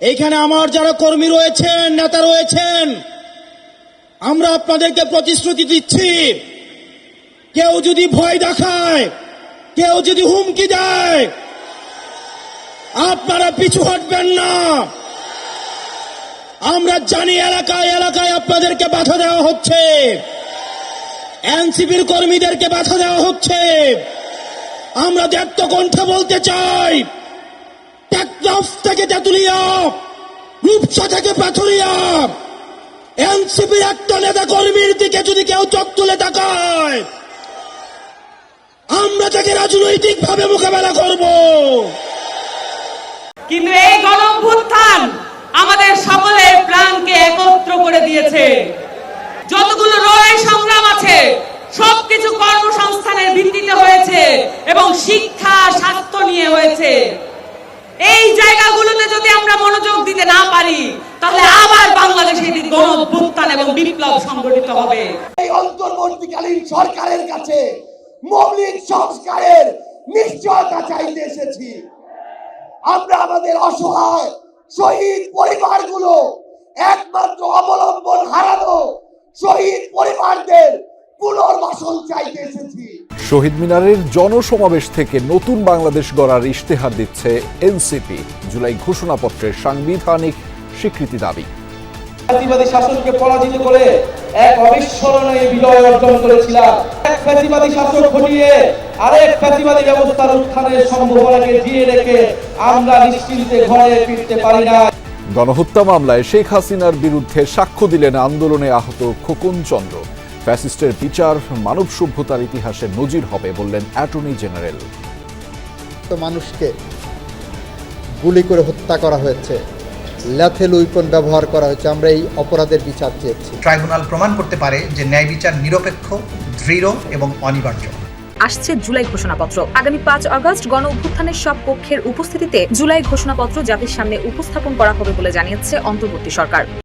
এইখানে আমার যারা কর্মী রয়েছেন, নেতা রয়েছেন, আমরা আপনাদেরকে প্রতিশ্রুতি দিচ্ছি। কেউ যদি ভয় দেখায়, কেউ যদি হুমকি দেয়, আপনারা পিছু হটবেন না। আমরা জানি এলাকায় এলাকায় আপনাদেরকে বাধা দেওয়া হচ্ছে। এনসিপির কর্মীদেরকে বাধা দেওয়া হচ্ছে। আমরা দেখত কণ্ঠে বলতে চাই টেকনাফ থেকে তেতুলিয়া রূপসা থেকে পাথুরিয়া এনসিপির একটা নেতা কর্মীর দিকে যদি কেউ চোখ তুলে তাকায় আমরা তাকে রাজনৈতিক ভাবে মোকাবেলা করব কিন্তু এই গণঅভ্যুত্থান আমাদের সকলের প্রাণকে একত্র করে দিয়েছে। যতগুলো লড়াই সংগ্রাম আছে, সবকিছু কর্মসংস্থানের ভিত্তিতে হয়েছে এবং শিক্ষা, স্বাস্থ্য নিয়ে হয়েছে। এই জায়গাগুলোতে যদি আমরা মনোযোগ দিতে না পারি, তাহলে আবার বাংলাদেশে একটি গণঅভ্যুত্থান এবং বিপ্লব সংগঠিত হবে। এই অন্তর্বর্তীকালীন সরকারের কাছে মৌলিক সংস্কারের নিশ্চয়তা চাইতে এসেছি। আমরা আমাদের অসহায় শহীদ পরিবারগুলো একমাত্র অবলম্বন হারানো শহীদ পরিবারদের পুনর্বাসন চাইতে এসেছি। শহীদ মিনারের জনসমাবেশ থেকে নতুন বাংলাদেশ গড়ার ইশতেহার দিচ্ছে এনসিপি জুলাই ঘোষণাপত্রের সাংবিধানিক স্বীকৃতি দাবি। ফ্যাসিবাদী শাসনকে পরাজিত করে এক অবিস্মরণীয় বিজয় অর্জন করেছিলাম। এক ফ্যাসিবাদী শাসন ঘটিয়ে আরেক ফ্যাসিবাদী ব্যবস্থার উত্থানের সম্ভাবনাকে রেখে আমরা নিশ্চিন্তে ঘরে ফিরতে পারি না। গণহত্যা মামলায় শেখ হাসিনার বিরুদ্ধে সাক্ষ্য দিলেন আন্দোলনে আহত খোকন চন্দ্র ফ্যাসিস্টের বিচার মানব সভ্যতার ইতিহাসে নজির হবে বললেন অ্যাটর্নি জেনারেল। তো মানুষকে গুলি করে হত্যা করা হয়েছে ল্যাথেল উইপন ব্যবহার করা হয়েছে আমরা এই অপরাধের বিচার চেয়েছি। ট্রাইব্যুনাল প্রমাণ করতে পারে যে ন্যায় বিচার নিরপেক্ষ দৃঢ় এবং অনিবার্য। আসছে জুলাই ঘোষণাপত্র। আগামী পাঁচ আগস্ট গণ অভ্যুত্থানের সব পক্ষের উপস্থিতিতে জুলাই ঘোষণাপত্র জাতির সামনে উপস্থাপন করা হবে বলে জানিয়েছে অন্তর্বর্তী সরকার।